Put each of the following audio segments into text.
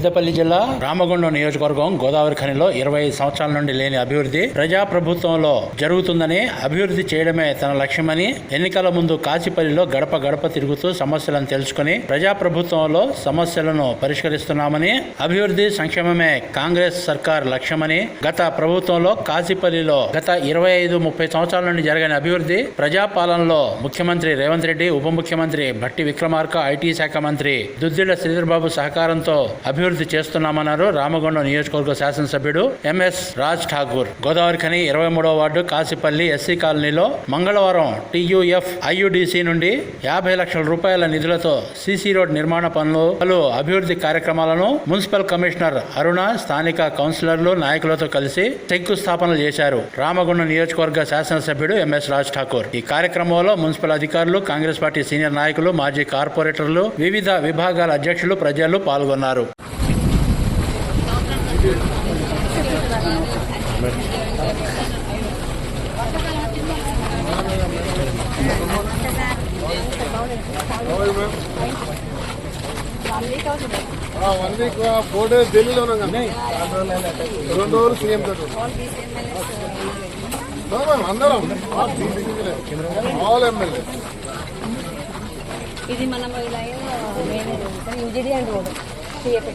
పెద్దపల్లి జిల్లా రామగుండం నియోజకవర్గం గోదావరి ఖనిలో ఇరవై సంవత్సరాల నుండి లేని అభివృద్ధి ప్రజా ప్రభుత్వంలో జరుగుతుందని అభివృద్ధి చేయడమే తన లక్ష్యమని ఎన్నికల ముందు కాశీపల్లిలో గడప గడప తిరుగుతూ సమస్యలను తెలుసుకుని ప్రజా ప్రభుత్వంలో సమస్యలను పరిష్కరిస్తున్నామని అభివృద్ధి సంక్షేమమే కాంగ్రెస్ సర్కార్ లక్ష్యమని గత ప్రభుత్వంలో కాశీపల్లిలో గత ఇరవై ఐదు ముప్పై సంవత్సరాల నుండి జరగని అభివృద్ధి ప్రజాపాలనలో ముఖ్యమంత్రి రేవంత్ రెడ్డి ఉప ముఖ్యమంత్రి భట్టి విక్రమార్క ఐటీ శాఖ మంత్రి దుద్దిళ్ళ శ్రీధర్బాబు సహకారంతో అభివృద్ధి అభివృద్ధి చేస్తున్నామన్నారు రామగుండం నియోజకవర్గ శాసనసభ్యుడు ఎంఎస్ రాజ్ ఠాకూర్ గోదావరి ఖని ఇరవై మూడవ వార్డు కాశీపల్లి ఎస్సీ కాలనీలో మంగళవారం టీయూఎఫ్ ఐయుడిసి నుండి యాభై లక్షల రూపాయల నిధులతో సీసీ రోడ్ నిర్మాణ పనులు పలు అభివృద్ధి కార్యక్రమాలను మున్సిపల్ కమిషనర్ అరుణ స్థానిక కౌన్సిలర్లు నాయకులతో కలిసి శంకుస్థాపనలు చేశారు. రామగుండం నియోజకవర్గ శాసనసభ్యుడు ఎంఎస్ రాజ్ ఠాకూర్ ఈ కార్యక్రమంలో మున్సిపల్ అధికారులు కాంగ్రెస్ పార్టీ సీనియర్ నాయకులు మాజీ కార్పొరేటర్లు వివిధ విభాగాల అధ్యక్షులు ప్రజలు పాల్గొన్నారు. వన్ వీక్ ఫోర్ డేస్ ఢిల్లీలో ఉన్నాం కదా రెండు. రోజులు సీఎం తోటి అందరం ఆల్ ఎమ్మెల్యే ఇది మనం ఇలా యూజిడి అండ్ రోడ్. సిఎఫ్ఐ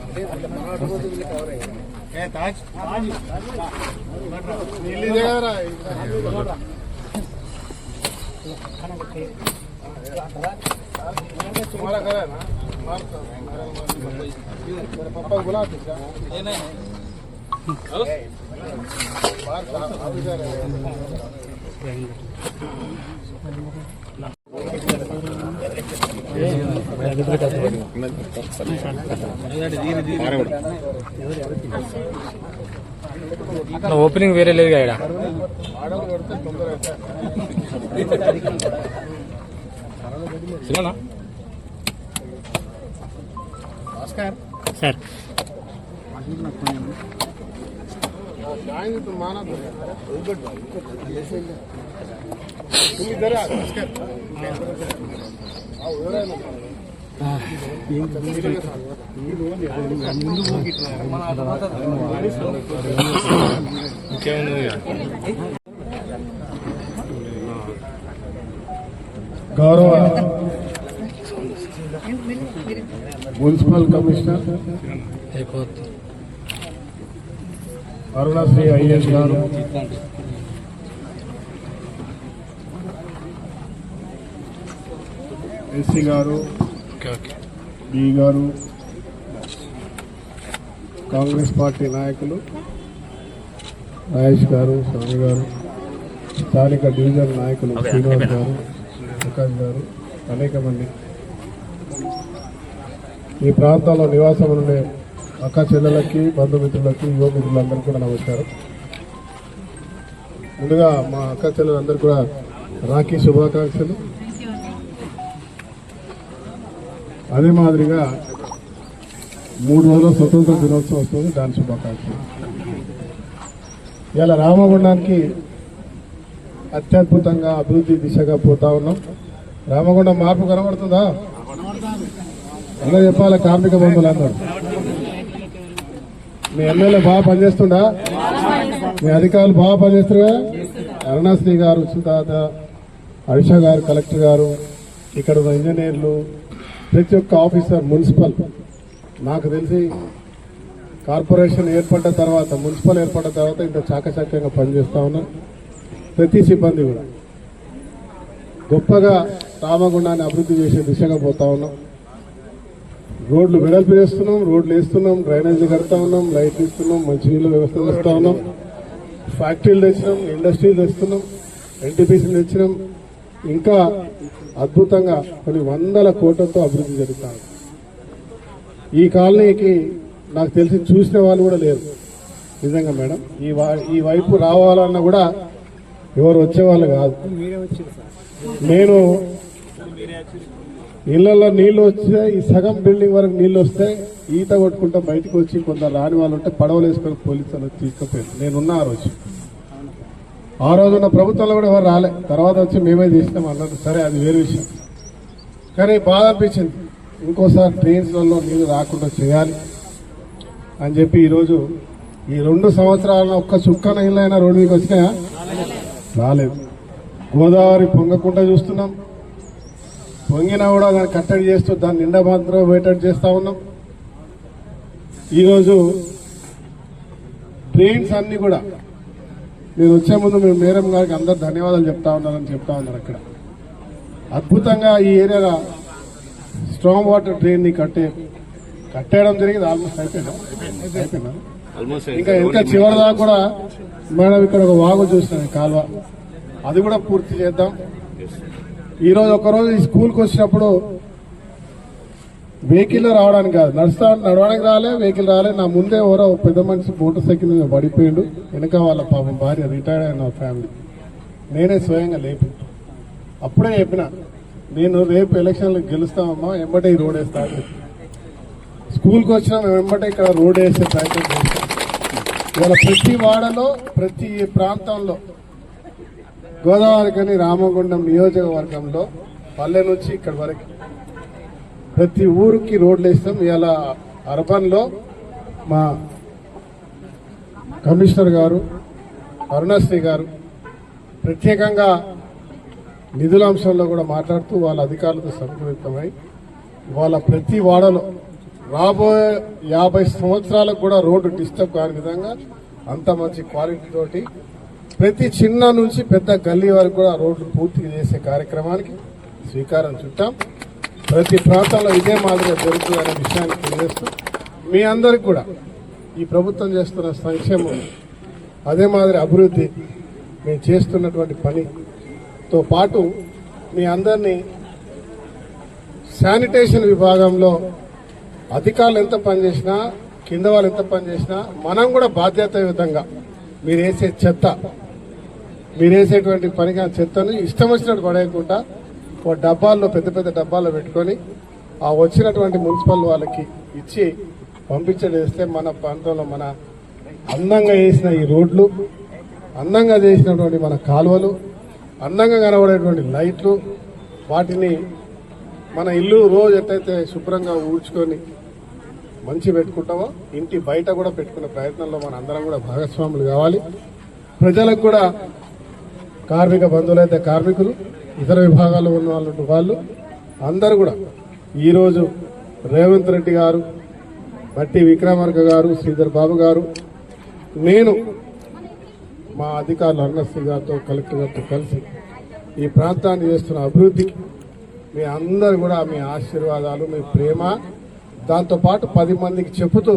तुम्हारा घर है ना मेरे पापा को बुला दीजिए बाहर साहब आप इधर है ఓపెనింగ్ వేరే లేదు ఇక్కడ ఆడలు కొడితే తొందర అయితే సార్ जाएंगे तो गौरव मुनपल कमीशनर अरुणश्री अयर ग एसी गारू డి గారు కాంగ్రెస్ పార్టీ నాయకులు మహేష్ గారు స్వామి గారు స్థానిక డివిజన్ నాయకులు శ్రీనివాస్ గారు ప్రకాష్ గారు అనేక మంది. ఈ ప్రాంతంలో నివాసం ఉండే అక్క చెల్లెలకి బంధుమిత్రులకి యువ మిత్రులందరికీ కూడా నమస్కారం. ముందుగా మా అక్క చెల్లెలందరికీ కూడా రాఖీ శుభాకాంక్షలు. అదే మాదిరిగా మూడు రోజుల స్వతంత్ర దినోత్సవం వస్తుంది దాని శుభాకాంక్షలు. ఇలా రామగుండానికి అత్యద్భుతంగా అభివృద్ధి దిశగా పోతా ఉన్నాం. రామగుండం మార్పు కనబడుతుందా? అందరూ చెప్పాలి కార్మిక బంధువులు అందరూ మీ ఎమ్మెల్యే బాగా పనిచేస్తుండా మీ అధికారులు బాగా పనిచేస్తున్నా అరుణాశ్రీ గారు సుతాత హర్ష గారు కలెక్టర్ గారు ఇక్కడ ఉన్న ఇంజనీర్లు ప్రతి ఒక్క ఆఫీసర్ మున్సిపల్. నాకు తెలిసి కార్పొరేషన్ ఏర్పడ్డ తర్వాత మున్సిపల్ ఏర్పడ్డ తర్వాత ఇంత చాకచక్యంగా పనిచేస్తూ ఉన్నాం. ప్రతి సిబ్బంది కూడా. గొప్పగా రామగుండాన్ని అభివృద్ధి చేసే దిశగా పోతా ఉన్నాం. రోడ్లు వెడల్పు చేస్తున్నాం రోడ్లు వేస్తున్నాం డ్రైనేజీలు కడతా ఉన్నాం లైట్లు ఇస్తున్నాం మంచినీళ్ళ వ్యవస్థ చేస్తా ఉన్నాం. ఫ్యాక్టరీలు తెచ్చినాం ఇండస్ట్రీలు తెస్తున్నాం ఎన్టీపీసీలు తెచ్చినాం. ఇంకా అద్భుతంగా కొన్ని వందల కోట్లతో అభివృద్ధి జరుగుతాను ఈ కాలనీకి నాకు తెలిసి చూసిన వాళ్ళు కూడా లేరు. నిజంగా మేడం ఈ వా- ఈ వైపు రావాలన్నా కూడా ఎవరు వచ్చేవాళ్ళు కాదు. నేను ఇళ్ళలో నీళ్ళు వస్తే ఈ సగం బిల్డింగ్ వరకు నీళ్ళు వస్తే ఈత కొట్టుకుంటా బయటకు వచ్చి కొంత రాని వాళ్ళు ఉంటే పడవలు వేసుకొని పోలీసులు వచ్చి తీసుకుపోయారు నేనున్నా ఆ రోజు. ఆ రోజున ప్రభుత్వంలో కూడా ఎవరు రాలే. తర్వాత వచ్చి మేమే తీసినాం అన్నట్టు. సరే అది వేరే విషయం. కానీ బాధ అనిపించింది. ఇంకోసారి ట్రైన్స్లలో నీళ్ళు రాకుండా చేయాలి అని చెప్పి ఈరోజు ఈ రెండు సంవత్సరాల ఒక్క చుక్కన ఇళ్ళైనా రోడ్డు మీకు వచ్చినాయా? రాలేదు. గోదావరి పొంగకుండా చూస్తున్నాం. పొంగినా కూడా దాన్ని కట్టడి చేస్తూ దాన్ని నిండా మాత్రం వేటెడ్ చేస్తూ ఉన్నాం. ఈరోజు ట్రైన్స్ అన్నీ కూడా నేను వచ్చే ముందు మేము మేరం గారికి అందరు ధన్యవాదాలు చెప్తా ఉన్నారని చెప్తా ఉన్నారు అక్కడ. అద్భుతంగా ఈ ఏరియాలో స్ట్రాంగ్ వాటర్ ట్రైన్ని కట్టే కట్టేయడం జరిగింది. ఆల్మోస్ట్ అయిపోయిందా? అయిపోయిందా? ఇంకా ఇంకా చివరి దాకా కూడా మేడం ఇక్కడ ఒక వాగు చూసినాం ఈ కాలువ. అది కూడా పూర్తి చేద్దాం. ఈ రోజు ఒకరోజు ఈ స్కూల్కి వచ్చినప్పుడు వెహికల్ రావడానికి కాదు. నడుస్తా నడవడానికి రాలే వెహికల్ రాలే. నా ముందే ఎవరో పెద్ద మనిషి మోటార్ సైకిల్ మీద పడిపోయిండు. వెనక వాళ్ళ పాపం భార్య రిటైర్డ్ అయిన ఫ్యామిలీ నేనే స్వయంగా లేపి. అప్పుడే చెప్పిన నేను రేపు ఎలక్షన్లు గెలుస్తామమ్మా ఎంబటే ఈ రోడ్ వేస్తా స్కూల్కి వచ్చినా మేము వెంబటే ఇక్కడ రోడ్ వేసే ప్రయత్నం చేస్తాం. ఇవాళ ప్రతి వాడలో ప్రతి ప్రాంతంలో గోదావరి కానీ రామగుండం నియోజకవర్గంలో పల్లె నుంచి ఇక్కడి వరకు ప్రతి ఊరికి రోడ్లు వేస్తాం. ఇవాళ అర్బన్లో మా కమిషనర్ గారు అరుణశ్రీ గారు ప్రత్యేకంగా నిధుల అంశంలో కూడా మాట్లాడుతూ వాళ్ళ అధికారులతో సంప్రదితమై వాళ్ళ ప్రతి వాడలో రాబోయే యాభై సంవత్సరాలకు కూడా రోడ్డు డిస్టర్బ్ కాని విధంగా అంత మంచి క్వాలిటీ తోటి ప్రతి చిన్న నుంచి పెద్ద గల్లీ వరకు కూడా రోడ్లు పూర్తి చేసే కార్యక్రమానికి శ్రీకారం చుట్టాం. ప్రతి ప్రాంతంలో ఇదే మాదిరిగా జరుగుతుందనే విషయాన్ని తెలియజేస్తూ మీ అందరికి కూడా ఈ ప్రభుత్వం చేస్తున్న సంక్షేమం అదే మాదిరి అభివృద్ధి మేము చేస్తున్నటువంటి పనితో పాటు మీ అందరినీ శానిటేషన్ విభాగంలో అధికారులు ఎంత పనిచేసినా కింద వాళ్ళు ఎంత పనిచేసినా మనం కూడా బాధ్యతాయుతంగా మీరు వేసే చెత్త మీరు వేసేటువంటి పనిగా చెత్తను ఇష్టం వచ్చినట్టు పడేయకుండా డబ్బాల్లో పెద్ద పెద్ద డబ్బాల్లో పెట్టుకొని ఆ వచ్చినటువంటి మున్సిపల్ వాళ్ళకి ఇచ్చి పంపించేస్తే మన ప్రాంతంలో మన అందంగా వేసిన ఈ రోడ్లు అందంగా చేసినటువంటి మన కాలువలు అందంగా కనబడేటువంటి లైట్లు వాటిని మన ఇల్లు రోజు ఎట్టయితే శుభ్రంగా ఊడ్చుకొని మంచి పెట్టుకుంటామో ఇంటి బయట కూడా పెట్టుకునే ప్రయత్నంలో మన అందరం కూడా భాగస్వాములు కావాలి. ప్రజలకు కూడా కార్మిక బంధువులైతే కార్మికులు ఇతర విభాగాల్లో ఉన్న వాళ్ళు వాళ్ళు అందరూ కూడా ఈరోజు రేవంత్ రెడ్డి గారు బట్టి విక్రమార్క గారు శ్రీధర్ బాబు గారు నేను మా అధికారులు అన్నశ్రీ గారితో కలెక్టర్ గారితో కలిసి ఈ ప్రాంతాన్ని చేస్తున్న అభివృద్ధి మీ అందరు కూడా మీ ఆశీర్వాదాలు మీ ప్రేమ దాంతోపాటు పది మందికి చెబుతూ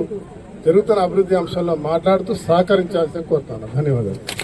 జరుగుతున్న అభివృద్ధి అంశాల్లో మాట్లాడుతూ సహకరించాల్సిన కోరుతాను ధన్యవాదాలు.